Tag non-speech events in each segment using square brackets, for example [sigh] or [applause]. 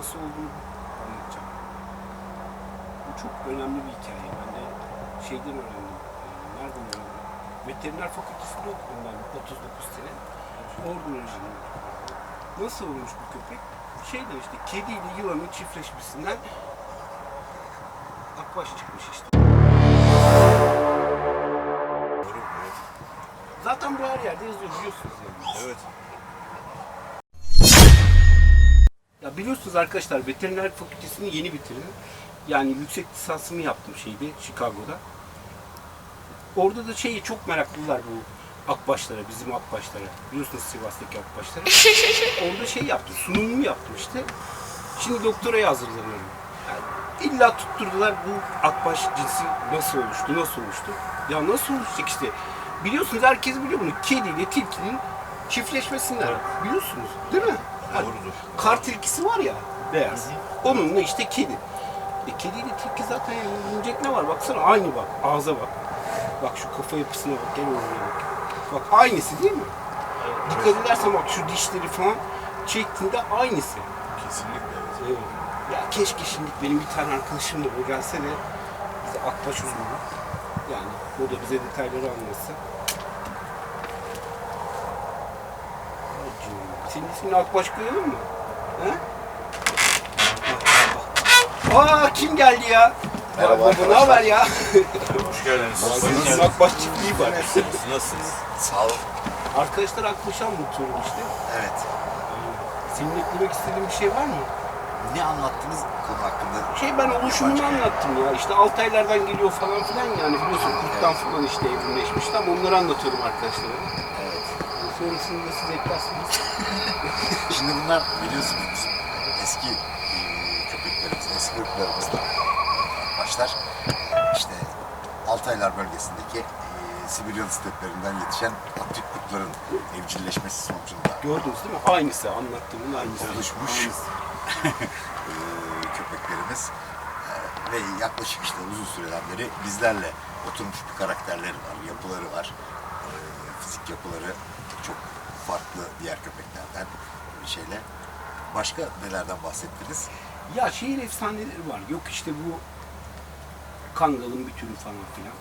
nasıl olduğunu anlatacağım. Bu çok önemli bir hikaye. Ben de şeyden öğrendim. Ee, Nereden öğrendim? Veteriner fakültesinde okudum ben 39 sene. Öğrendim. Nasıl olmuş bu köpek? Şeyden işte kediyle yılanın çiftleşmesinden akbaş çıkmış işte. Zaten bu her yerde yazıyor biliyorsunuz yani. Evet. Biliyorsunuz arkadaşlar veteriner fakültesini yeni bitirdim. Yani yüksek lisansımı yaptım şeyde Chicago'da. Orada da şeyi çok meraklılar bu akbaşlara, bizim akbaşlara. Biliyorsunuz Sivas'taki akbaşlara. [laughs] Orada şey yaptım, sunumumu yaptım işte. Şimdi doktoraya hazırlanıyorum. Yani illa tutturdular bu akbaş cinsi nasıl oluştu, nasıl oluştu. Ya nasıl oluşacak işte. Biliyorsunuz herkes biliyor bunu. Kedi ile tilkinin çiftleşmesinden. Biliyorsunuz değil mi? Doğrudur. Kar tilkisi var ya beyaz. Onunla işte kedi. E kediyle tilki zaten yenilecek ne var? Baksana aynı bak. Ağza bak. Bak şu kafa yapısına bak. Gel oraya bak. Bak aynısı değil mi? Dikkat edersen bak şu dişleri falan çektiğinde aynısı. Kesinlikle evet. Ya keşke şimdi benim bir tane arkadaşım da bu gelse de bize akbaş usulü yani o da bize detayları anlatsa. Ay canım, Senin ismini akbaş koyalım mı? He? Aa kim geldi ya? Merhaba Baba, ne haber ya? Hoş geldiniz. Bizim akbaş çiftliği var. Nasılsınız? Sağ olun. Arkadaşlar akbaşı anlatıyorum işte. Evet. Senin eklemek istediğin bir şey var mı? Ne anlattınız konu hakkında? Şey ben oluşumunu anlattım ya. İşte Altaylardan geliyor falan filan yani biliyorsun kurttan falan işte evrimleşmiş. Tam onları anlatıyorum arkadaşlara. Sonrasında da siz eklersiniz. [laughs] Şimdi bunlar biliyorsunuz bizim eski e, köpeklerimiz, eski ırklarımızda başlar. İşte Altaylar bölgesindeki e, Sibirya steplerinden yetişen Atrik kurtların evcilleşmesi sonucunda Gördünüz değil mi? Aynısı anlattığımın aynısı. oluşmuş Aynısı. [laughs] e, köpeklerimiz E, ve yaklaşık işte uzun süreden beri bizlerle oturmuş bir karakterleri var, yapıları var. E, fizik yapıları çok farklı diğer köpeklerden bir şeyle. Başka nelerden bahsettiniz? Ya şehir efsaneleri var. Yok işte bu Kangal'ın bir türü falan filan.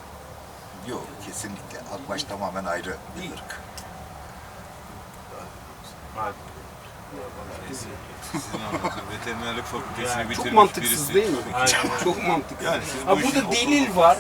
Yok kesinlikle. Akbaş tamamen ayrı bir Değil. ırk. Sizin anlatın. Veterinerlik fakültesini bitirmiş Çok mantıksız birisi. değil mi? Çok mantıksız. Yani siz bu ha, işin burada delil var.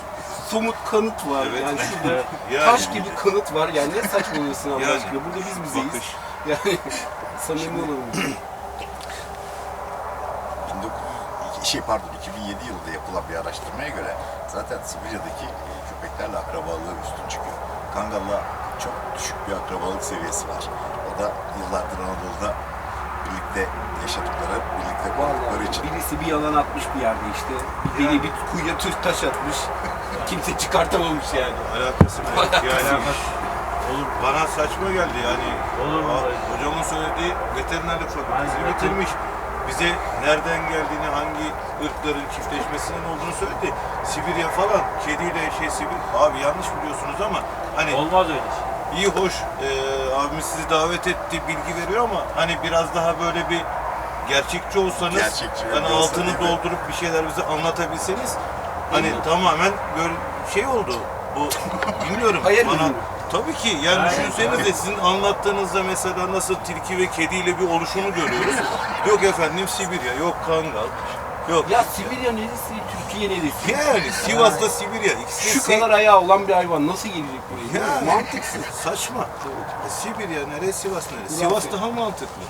Somut kanıt var. Evet. Yani şurada [laughs] Yani. taş gibi kanıt var. Yani ne saçmalıyorsun Allah Yani. aşkına? Burada biz bizeyiz. Bakış. Yani [laughs] samimi olalım. 1902 şey pardon 2007 yılında yapılan bir araştırmaya göre zaten Sibirya'daki e, köpeklerle akrabalığı üstün çıkıyor. Kangal'la çok düşük bir akrabalık seviyesi var. O da yıllardır Anadolu'da birlikte yaşadıkları, birlikte Vallahi için. birisi bir yalan atmış bir yerde işte. Bir deli bir kuyuya tüh taş atmış. Kimse çıkartamamış yani. Alakası mı? yok? [laughs] Yani Alakası. olur bana saçma geldi yani. Olur mu? Aa, Hocamın söylediği veterinerlik fakültesini Aynen. bitirmiş. Bize nereden geldiğini, hangi ırkların çiftleşmesinin olduğunu söyledi. Sibirya falan, kediyle şey Sibir. Abi yanlış biliyorsunuz ama hani Olmaz öyle şey. iyi hoş e, abimiz sizi davet etti, bilgi veriyor ama hani biraz daha böyle bir gerçekçi olsanız, Gerçekçi hani olsa altını değil mi? doldurup bir şeyler bize anlatabilseniz hani mi? tamamen böyle şey oldu. Bu [laughs] bilmiyorum Hayal bana. ürünü. Tabii ki yani Aynen, düşünsenize sizin anlattığınızda mesela nasıl tilki ve kediyle bir oluşumu görüyoruz. yok efendim Sibirya, yok Kangal, yok Ya Sibirya neresi, Türkiye neresi? yani Sivas'ta Sibirya ikisi Şu kadar ayağı olan bir hayvan nasıl gelecek buraya? Yani. Mantıksız. Saçma. E, Sibirya nereye, Sivas? Ulan Sivas daha mantıklı.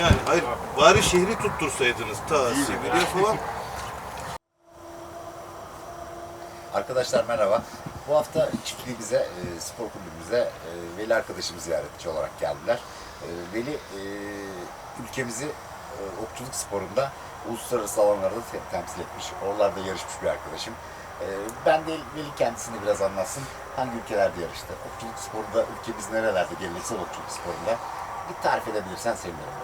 Yani hayır, bari şehri tuttursaydınız ta Sibirya falan. Arkadaşlar merhaba. Bu hafta çiftliğimize, e, spor kulübümüze e, Veli arkadaşımız ziyaretçi olarak geldiler. E, Veli e, ülkemizi okçuluk sporunda uluslararası alanlarda te- temsil etmiş. Oralarda yarışmış bir arkadaşım. Ben de Veli kendisini biraz anlatsın. Hangi ülkelerde yarıştı? Okçuluk sporunda ülkemiz nerelerde geleneksel okçuluk sporunda? Bir tarif edebilirsen sevinirim.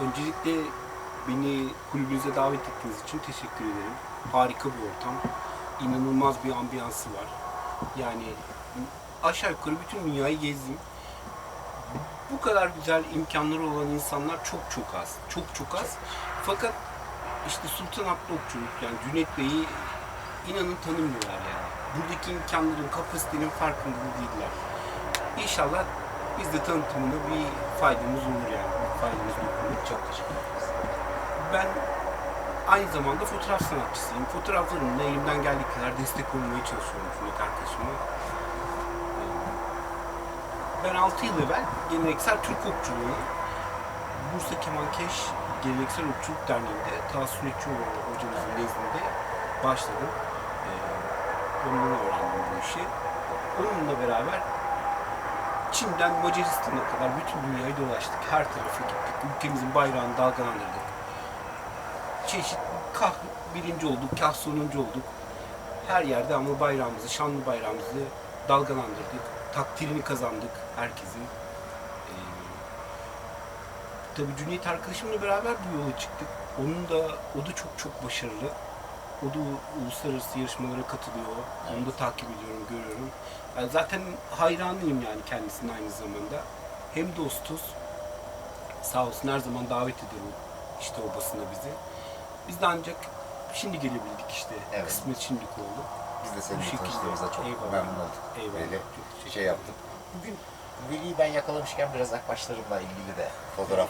Öncelikle beni kulübünüze davet ettiğiniz için teşekkür ederim. Harika bir ortam. İnanılmaz bir ambiyansı var. Yani aşağı yukarı bütün dünyayı gezdim. bu kadar güzel imkanları olan insanlar çok çok az. Çok çok az. Fakat işte Sultan Abdü Okçuluk yani Cüneyt Bey'i inanın tanımıyorlar yani. Buradaki imkanların, kapasitenin farkında değiller. İnşallah biz de tanıtımına bir faydamız olur yani. Bir faydamız dokunur. Çok teşekkür ederiz. Ben aynı zamanda fotoğraf sanatçısıyım. Fotoğraflarımla elimden geldiği kadar destek olmaya çalışıyorum Cüneyt arkadaşıma. Ee, Ben 6 yıl evvel geleneksel Türk okçuluğunu Bursa Kemankeş Geleneksel Okçuluk Derneği'nde Taha Sünnetçioğlu hocamızın nezdinde başladım. Ee, Ondan öğrendim bu işi. Onunla beraber Çin'den Macaristan'a kadar bütün dünyayı dolaştık. Her tarafa gittik. Ülkemizin bayrağını dalgalandırdık. Çeşit kah birinci olduk, kah sonuncu olduk. Her yerde ama bayrağımızı, şanlı bayrağımızı dalgalandırdık. Takdirini kazandık herkesin. Ee, tabii Cüneyt arkadaşımla beraber bu yola çıktık. Onun da, o da çok çok başarılı. O da uluslararası yarışmalara katılıyor. Onu da takip ediyorum, görüyorum. Ben zaten hayranıyım yani kendisinin aynı zamanda. Hem dostuz. Sağ olsun her zaman davet ederim işte o basına bizi. Biz de ancak şimdi gelebildik işte. Evet. Kısmet şimdilik oldu. Biz de seninle şekilde. tanıştığımıza çok Eyvallah. memnun olduk. Eyvallah. Böyle Çok şey yaptık. Bugün Veli'yi ben yakalamışken biraz akbaşlarımla ilgili de fotoğraf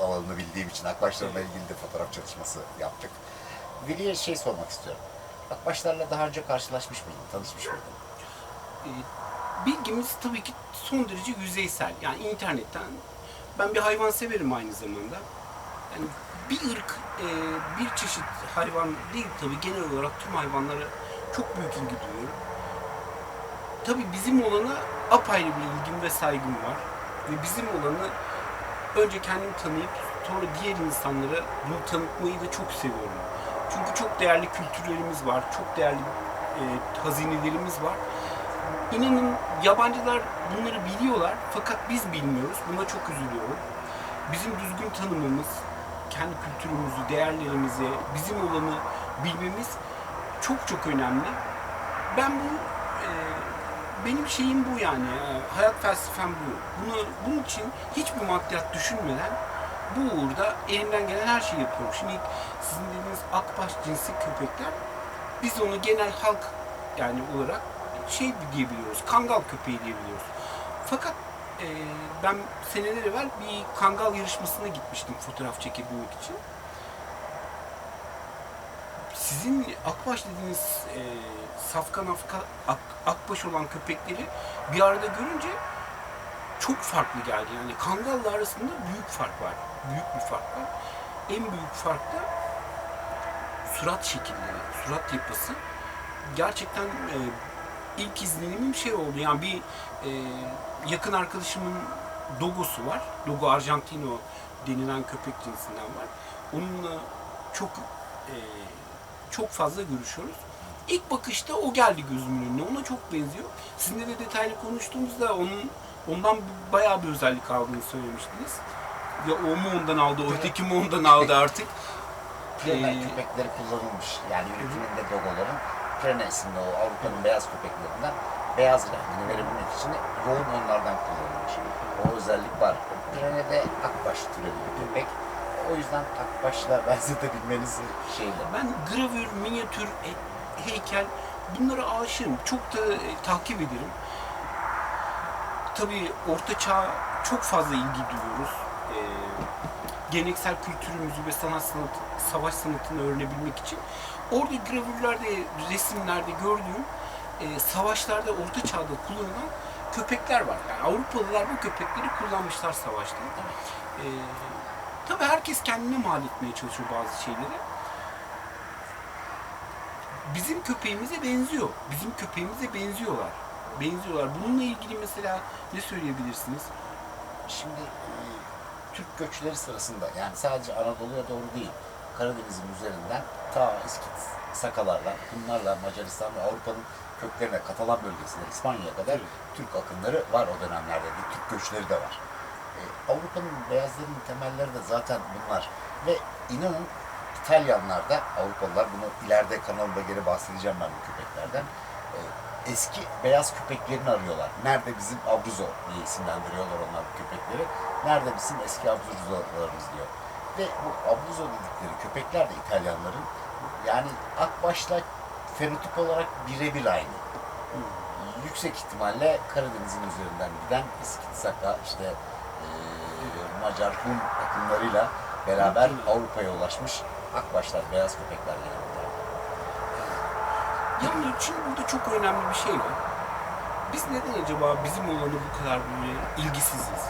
alanını bildiğim için akbaşlarımla ilgili de fotoğraf çalışması yaptık. Veli'ye şey sormak istiyorum. Akbaşlarla daha önce karşılaşmış mıydın, tanışmış mıydın? Ee, bilgimiz tabii ki son derece yüzeysel. Yani internetten ben bir hayvan severim aynı zamanda. Yani bir ırk, e, bir çeşit hayvan değil tabii genel olarak tüm hayvanlara çok büyük ilgi duyuyorum. Tabii bizim olana apayrı bir ilgim ve saygım var. Ve bizim olanı önce kendimi tanıyıp sonra diğer insanlara bunu tanıtmayı da çok seviyorum. Çünkü çok değerli kültürlerimiz var, çok değerli e, hazinelerimiz var. İnanın yabancılar bunları biliyorlar fakat biz bilmiyoruz. Buna çok üzülüyorum. Bizim düzgün tanımamız, kendi kültürümüzü, değerlerimizi, bizim olanı bilmemiz çok çok önemli. Ben bu e, benim şeyim bu yani. e, hayat felsefem bu. Bunu, bunun için hiçbir maddiyat düşünmeden bu uğurda elimden gelen her şeyi yapıyorum. Şimdi sizin dediğiniz akbaş cinsi köpekler biz onu genel halk yani olarak şey diyebiliyoruz. Kangal köpeği diyebiliyoruz. Fakat e, ben seneler evvel bir kangal yarışmasına gitmiştim fotoğraf çekebilmek için. Sizin akbaş dediğiniz e, safkan afka, ak, akbaş olan köpekleri bir arada görünce çok farklı geldi. Yani kangalla arasında büyük fark var. Büyük bir fark var. En büyük fark da surat şekilleri, surat yapısı. Gerçekten e, ilk izlenimim şey oldu. Yani bir e, yakın arkadaşımın dogosu var. Dogo Argentino denilen köpek cinsinden var. Onunla çok e, çok fazla görüşüyoruz. İlk bakışta o geldi gözümün önüne. Ona çok benziyor. Sizinle de detaylı konuştuğumuzda onun ondan bayağı bir özellik aldığını söylemiştiniz. Ya o mu ondan aldı, o öteki mi ondan aldı artık. Ee, köpekleri kullanılmış. Yani üretiminde dogoların Prene isimli o Avrupa'nın beyaz köpeklerinden beyaz rengini verebilmek için yoğun onlardan kullanılmış. O özellik var. Prene de akbaş türevi bir köpek. O yüzden akbaşla [laughs] benzetebilmeniz şeyle. Ben gravür, minyatür, he- heykel bunlara aşığım. Çok da e, takip ederim. Tabii Orta Çağ çok fazla ilgi duyuyoruz. Ee, geleneksel kültürümüzü ve sanat sanatı, savaş sanatını öğrenebilmek için. Orada gravürlerde, resimlerde gördüğüm e, savaşlarda Orta Çağ'da kullanılan köpekler var. Yani Avrupalılar bu köpekleri kullanmışlar savaşta. Ee, tabii herkes kendine mal etmeye çalışıyor bazı şeyleri bizim köpeğimize benziyor. Bizim köpeğimize benziyorlar. Benziyorlar. Bununla ilgili mesela ne söyleyebilirsiniz? Şimdi e, Türk göçleri sırasında yani sadece Anadolu'ya doğru değil Karadeniz'in üzerinden ta İskit Sakalarla bunlarla Macaristan ve Avrupa'nın köklerine Katalan bölgesine İspanya'ya kadar Türk akınları var o dönemlerde. Bir Türk göçleri de var. E, Avrupa'nın beyazların temelleri de zaten bunlar. Ve inanın İtalyanlar da Avrupalılar bunu ileride kanalımda geri bahsedeceğim ben bu köpeklerden. e, eski beyaz köpeklerini arıyorlar. Nerede bizim Abruzzo diye isimlendiriyorlar onlar bu köpekleri. Nerede bizim eski Abruzzo'larımız diyor. Ve bu Abruzzo dedikleri köpekler de İtalyanların yani Akbaş'la fenotip olarak birebir aynı. Yüksek ihtimalle Karadeniz'in üzerinden giden İskitsaka işte e, Macar Hun akımlarıyla beraber Avrupa'ya ulaşmış Akbaşlar, beyaz köpekler genelde. Yani şimdi burada çok önemli bir şey var. Biz neden acaba bizim olanı bu kadar ilgisiziz?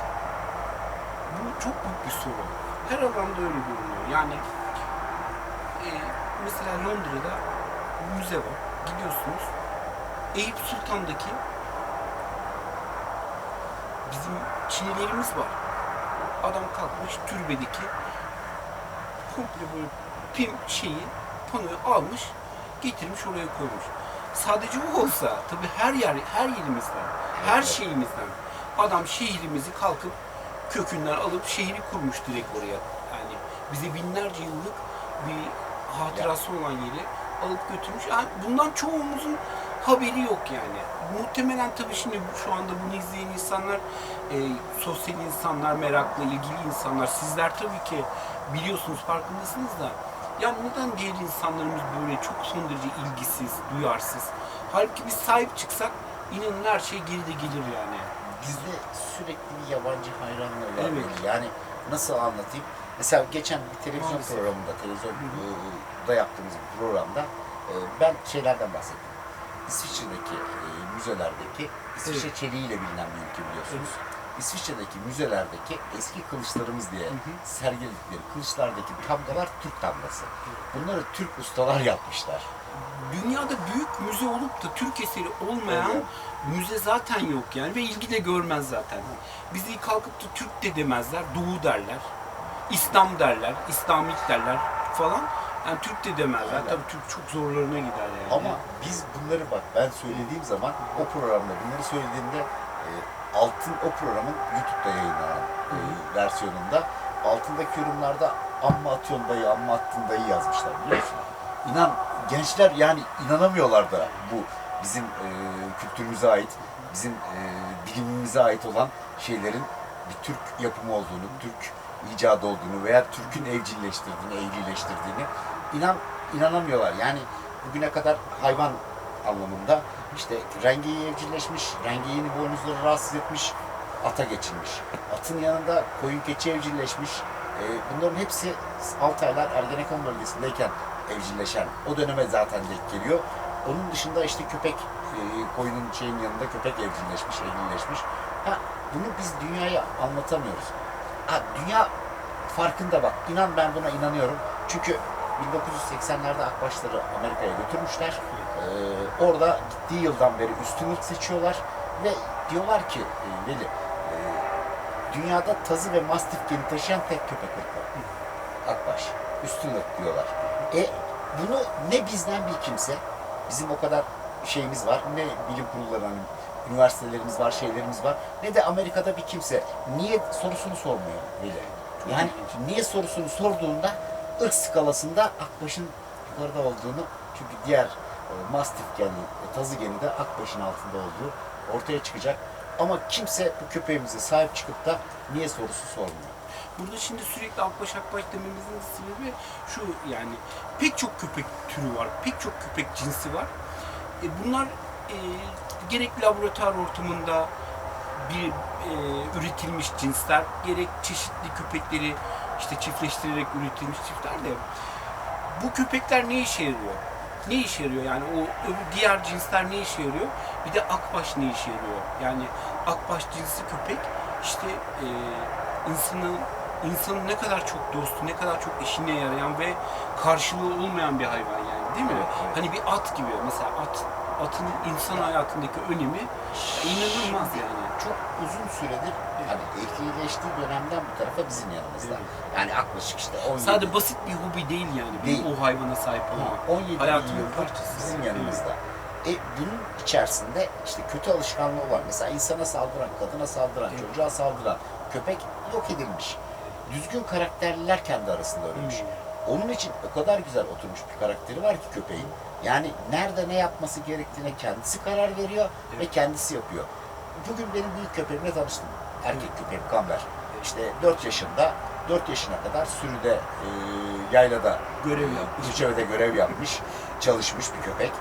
Bu çok büyük bir soru. Her alanda öyle görünüyor. Yani e, mesela Londra'da müze var. Gidiyorsunuz. Eyüp Sultan'daki bizim Çinilerimiz var. Adam kalkmış türbedeki komple böyle pim şeyi panoyu almış getirmiş oraya koymuş. Sadece o olsa tabii her yer her yerimizden her şeyimizden adam şehrimizi kalkıp kökünden alıp şehri kurmuş direkt oraya. Yani bize binlerce yıllık bir hatırası olan yeri alıp götürmüş. Yani bundan çoğumuzun haberi yok yani. Muhtemelen tabii şimdi şu anda bunu izleyen insanlar, e, sosyal insanlar, meraklı, ilgili insanlar, sizler tabii ki biliyorsunuz, farkındasınız da ya neden diğer insanlarımız böyle çok son derece ilgisiz, duyarsız? Halbuki biz sahip çıksak inanın her şey geride gelir yani. Bizde sürekli bir yabancı hayranlığı var. Evet. Yani nasıl anlatayım? Mesela geçen bir televizyon Maalesef. programında, televizyonda yaptığımız bir programda e, ben şeylerden bahsettim. İsviçre'deki e, müzelerdeki, İsviçre Evet. çeliğiyle bilinen bir ülke biliyorsunuz. İsviçre'deki müzelerdeki eski kılıçlarımız diye sergiledikleri kılıçlardaki tamgalar Türk tamgası. Bunları Türk ustalar yapmışlar. Dünyada büyük müze olup da Türk eseri olmayan Evet. müze zaten yok yani ve ilgi de görmez zaten. Bizi kalkıp da Türk de demezler, Doğu derler, İslam derler, İslamik derler falan. Yani Türk de demezler. Aynen. Tabii Türk çok zorlarına gider yani. Ama biz bunları bak ben söylediğim zaman o programda bunları söylediğimde e, altın o programın YouTube'da yayınlanan e, versiyonunda altındaki yorumlarda amma atıyorsun dayı amma attın dayı yazmışlar biliyor musun? İnan gençler yani inanamıyorlar da bu bizim e, kültürümüze ait, bizim e, bilimimize ait olan şeylerin bir Türk yapımı olduğunu, Türk icadı olduğunu veya Türk'ün evcilleştirdiğini, evcilleştirdiğini inan inanamıyorlar. Yani bugüne kadar hayvan anlamında işte rengeyi evcilleşmiş, rengeyi boynuzları rahatsız etmiş, ata geçilmiş. Atın yanında koyun keçi evcilleşmiş. Ee, bunların hepsi 6 aylar Ergenekon bölgesindeyken evcilleşen. O döneme zaten denk geliyor. Onun dışında işte köpek, e, koyunun şeyin yanında köpek evcilleşmiş, evcilleşmiş. Ha, bunu biz dünyaya anlatamıyoruz. Ha, dünya farkında bak. İnan ben buna inanıyorum. Çünkü 1980'lerde Akbaşları Amerika'ya götürmüşler. Ee, orada gittiği yıldan beri üstün ırk seçiyorlar ve diyorlar ki e, Veli, e, dünyada tazı ve mastif geni taşıyan tek köpek ırkı. Akbaş. Üstün ırk diyorlar. E bunu ne bizden bir kimse, bizim o kadar şeyimiz var, ne bilim kurulları hani üniversitelerimiz var, şeylerimiz var, ne de Amerika'da bir kimse niye sorusunu sormuyor Veli. Yani niye sorusunu sorduğunda ırk skalasında Akbaş'ın yukarıda olduğunu çünkü diğer e, mastif geni, e, tazı geni de Akbaş'ın altında olduğu ortaya çıkacak. Ama kimse bu köpeğimize sahip çıkıp da niye sorusu sormuyor. Burada şimdi sürekli akbaş akbaş dememizin sebebi şu yani pek çok köpek türü var, pek çok köpek cinsi var. E, bunlar e, gerek laboratuvar ortamında bir e, üretilmiş cinsler, gerek çeşitli köpekleri işte çiftleştirerek üretilmiş çiftler de bu köpekler ne işe yarıyor? Ne işe yarıyor yani o diğer cinsler ne işe yarıyor? Bir de akbaş ne işe yarıyor? Yani akbaş cinsi köpek işte e, insanın insanın ne kadar çok dostu, ne kadar çok işine yarayan ve karşılığı olmayan bir hayvan yani değil mi? Evet. Hani bir at gibi mesela at atın insan hayatındaki önemi inanılmaz yani. Çok uzun süredir hani ehlileştiği dönemden bu tarafa bizim yanımızda. Evet. Yani yaklaşık işte 17 Sadece basit bir hobi değil yani. Değil. o hayvana sahip olmak. 17 Hayatın yıldır parçası. bizim yanımızda. E bunun içerisinde işte kötü alışkanlığı var. Mesela insana saldıran, kadına saldıran, Evet. çocuğa saldıran köpek yok edilmiş. Düzgün karakterliler kendi arasında ölmüş. Hmm. Onun için o kadar güzel oturmuş bir karakteri var ki köpeğin. Yani nerede ne yapması gerektiğine kendisi karar veriyor ve kendisi yapıyor. Bugün benim büyük köpeğimle tanıştım. Erkek köpeğim Kamber. İşte 4 yaşında, 4 yaşına kadar sürüde, e, yaylada Görev yapmış. Üçevede görev yapmış, çalışmış bir köpek.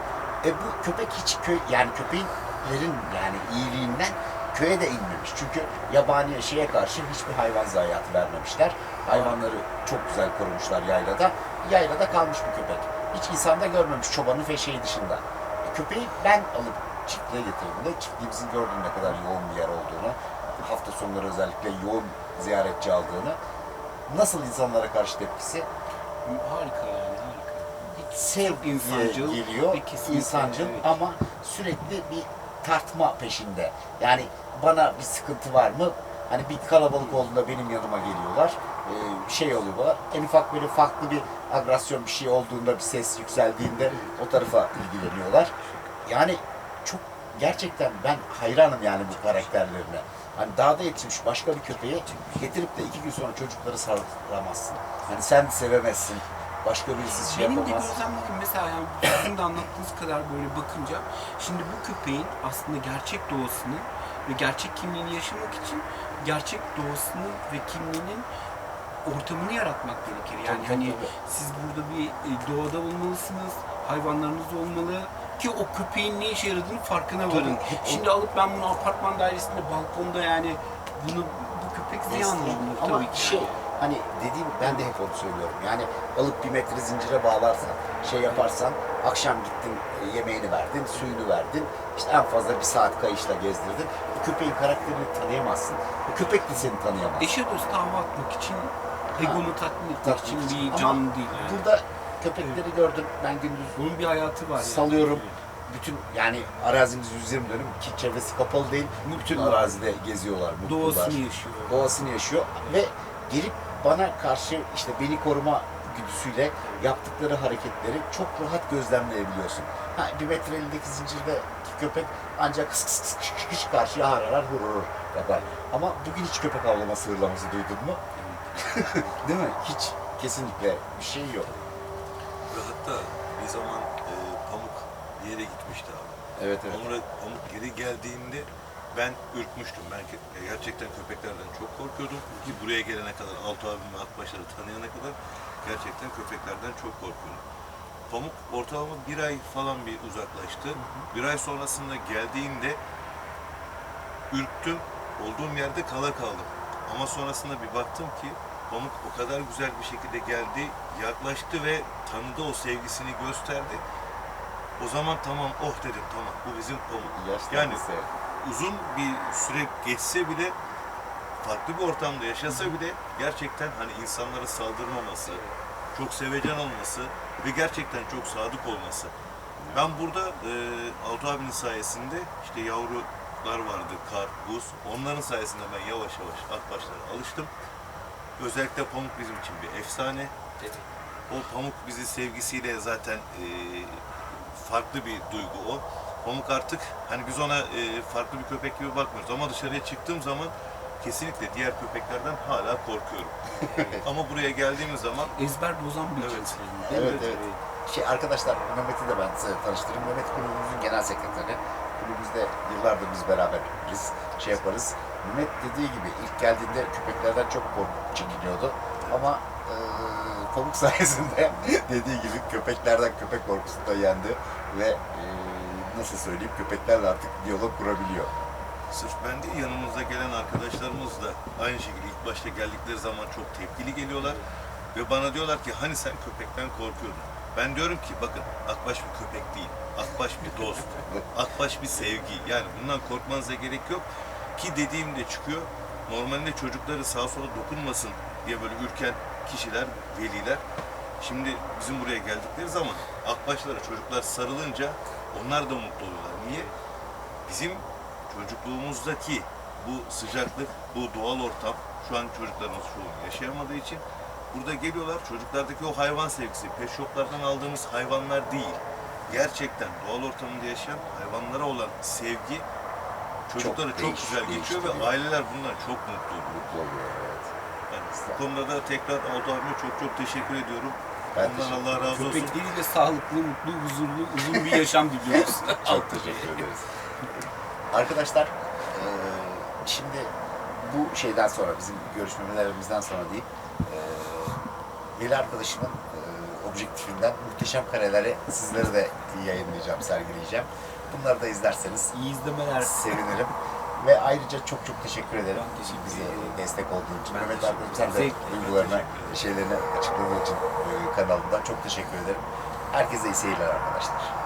E bu köpek hiç köy, yani köpeklerin yani iyiliğinden köye de inmemiş. Çünkü yabani şeye karşı hiçbir hayvan zayiatı vermemişler. Hayvanları çok güzel korumuşlar yaylada. Yaylada kalmış bir köpek. Hiç insanda görmemiş çobanı ve şey dışında. E köpeği ben alıp çiftliğe getirdiğimde çiftliğimizin gördüğüm ne kadar yoğun bir yer olduğunu, hafta sonları özellikle yoğun ziyaretçi aldığını, nasıl insanlara karşı tepkisi Harika yani harika. hiç sevgiye insancıl geliyor. insancıl evet. ama sürekli bir tartma peşinde. Yani bana bir sıkıntı var mı? Hani bir kalabalık olduğunda benim yanıma geliyorlar. Ee, şey oluyorlar. En ufak böyle farklı bir agresyon bir şey olduğunda bir ses yükseldiğinde o tarafa ilgileniyorlar. Yani gerçekten ben hayranım yani bu karakterlerine. Hani dağda yetişmiş başka bir köpeği getirip de iki gün sonra çocukları sardıramazsın. Hani sen sevemezsin. Başka birisi şey Benim de yapamaz. gözlemlediğim mesela yani sizin de anlattığınız kadar böyle bakınca şimdi bu köpeğin aslında gerçek doğasını ve gerçek kimliğini yaşamak için gerçek doğasını ve kimliğinin ortamını yaratmak gerekir. Yani Tabii, hani tabii. siz burada bir e, doğada olmalısınız, hayvanlarınız olmalı ki o köpeğin ne işe yaradığını farkına Tabii, varın. Şimdi alıp ben bunu apartman dairesinde balkonda yani bunu bu köpek olur Ama tabii ki. şey hani dediğim ben de hep onu söylüyorum. Yani alıp bir metre zincire bağlarsan, şey yaparsan akşam gittin e, yemeğini verdin, suyunu verdin. işte en fazla bir saat kayışla gezdirdin. Bu köpeğin karakterini tanıyamazsın. Bu köpek de seni tanıyamaz. Eşe hava atmak için, egomu tatmin etmek Tatmin için için. bir Ama canlı değil yani. Burada köpekleri gördüm. Ben gündüz Bunun bir hayatı var yani. salıyorum. Bütün yani arazimiz 120 dönüm ki çevresi kapalı değil. Bütün Mutlular. arazide geziyorlar, mutlular. Doğasını yaşıyor. doğasını yaşıyor ve gelip bana karşı işte beni koruma güdüsüyle yaptıkları hareketleri çok rahat gözlemleyebiliyorsun. Ha, bir metre elindeki zincirdeki köpek ancak kıs kıs kıs kıs kıs karşıya hararar hurur yapar. Ama bugün hiç köpek avlaması hırlaması duydun mu? [laughs] Değil mi? Hiç kesinlikle bir şey yok. Ve hatta bir zaman e, Pamuk bir yere gitmişti abi. Evet Pamuk, Pamuk geri geldiğinde ben ürkmüştüm. Ben gerçekten köpeklerden çok korkuyordum. Ki buraya gelene kadar, Altu abim ve Akbaşları tanıyana kadar gerçekten köpeklerden çok korkuyordum. Pamuk ortalama bir ay falan bir uzaklaştı. Bir ay sonrasında geldiğinde ürktüm. Olduğum yerde kala kaldım. Ama sonrasında bir baktım ki Pamuk o kadar güzel bir şekilde geldi, yaklaştı ve tanıdı o sevgisini gösterdi. O zaman tamam oh dedim tamam bu bizim Pamuk. Yani uzun bir süre geçse bile farklı bir ortamda yaşasa bile gerçekten hani insanlara saldırmaması, çok sevecen olması ve gerçekten çok sadık olması. Ben burada e, Altu abinin sayesinde işte yavrular vardı, kar, buz. Onların sayesinde ben yavaş yavaş akbaşlara alıştım. Özellikle Pamuk bizim için bir efsane. O Pamuk bizi sevgisiyle zaten e, farklı bir duygu o. Pamuk artık hani biz ona e, farklı bir köpek gibi bakmıyoruz ama dışarıya çıktığım zaman kesinlikle diğer köpeklerden hala korkuyorum. [laughs] ama buraya geldiğimiz zaman Ezber bozan bir Evet. cins yani. Evet, evet. Şey arkadaşlar Mehmet'i de ben size tanıştırayım. Mehmet kulübümüzün genel sekreteri. Kulübümüzde yıllardır biz beraberiz. Şey yaparız. Mehmet dediği gibi ilk geldiğinde köpeklerden çok korkup çekiniyordu. Ama e, Pamuk sayesinde [laughs] dediği gibi köpeklerden köpek korkusunu da yendi. Ve e, nasıl söyleyeyim köpeklerle artık diyalog kurabiliyor. Sırf ben değil yanımızda gelen arkadaşlarımız da aynı şekilde ilk başta geldikleri zaman çok tepkili geliyorlar. Ve bana diyorlar ki hani sen köpekten korkuyordun. Ben diyorum ki bakın Akbaş bir köpek değil. Akbaş bir dost. [laughs] Akbaş bir sevgi. Yani bundan korkmanıza gerek yok. Ki dediğimde çıkıyor. Normalde çocukları sağa sola dokunmasın diye böyle ürken kişiler, veliler. Şimdi bizim buraya geldikleri zaman Akbaşlara çocuklar sarılınca onlar da mutlu oluyorlar. Niye? Bizim çocukluğumuzdaki bu sıcaklık, bu doğal ortam şu an çocuklarımız çoğu yaşayamadığı için burada geliyorlar çocuklardaki o hayvan sevgisi, pet aldığımız hayvanlar değil. Gerçekten doğal ortamında yaşayan hayvanlara olan sevgi çocuklara çok, değiş- güzel geçiyor ve aileler bundan çok mutlu oluyor. Mutlu oluyor evet. Yani bu konuda da tekrar abime çok çok teşekkür ediyorum. Ben Ondan Allah razı olsun. Köpekleriyle sağlıklı, mutlu, huzurlu, uzun bir yaşam diliyoruz. [laughs] Çok teşekkür ederiz. Arkadaşlar eee, şimdi bu şeyden sonra bizim görüşmelerimizden sonra değil eee Veli arkadaşımın eee, objektifinden muhteşem kareleri sizlere de yayınlayacağım, sergileyeceğim. Bunları da izlerseniz İyi izlemeler. sevinirim. Ve ayrıca çok çok teşekkür ederim. Ben teşekkür Bize ederim. destek olduğun için. Ben Mehmet teşekkür arkadaşım sen de ederim. Zevkle. duygularını, şeylerini açıkladığın için e, kanalımda çok teşekkür ederim. Herkese iyi seyirler arkadaşlar.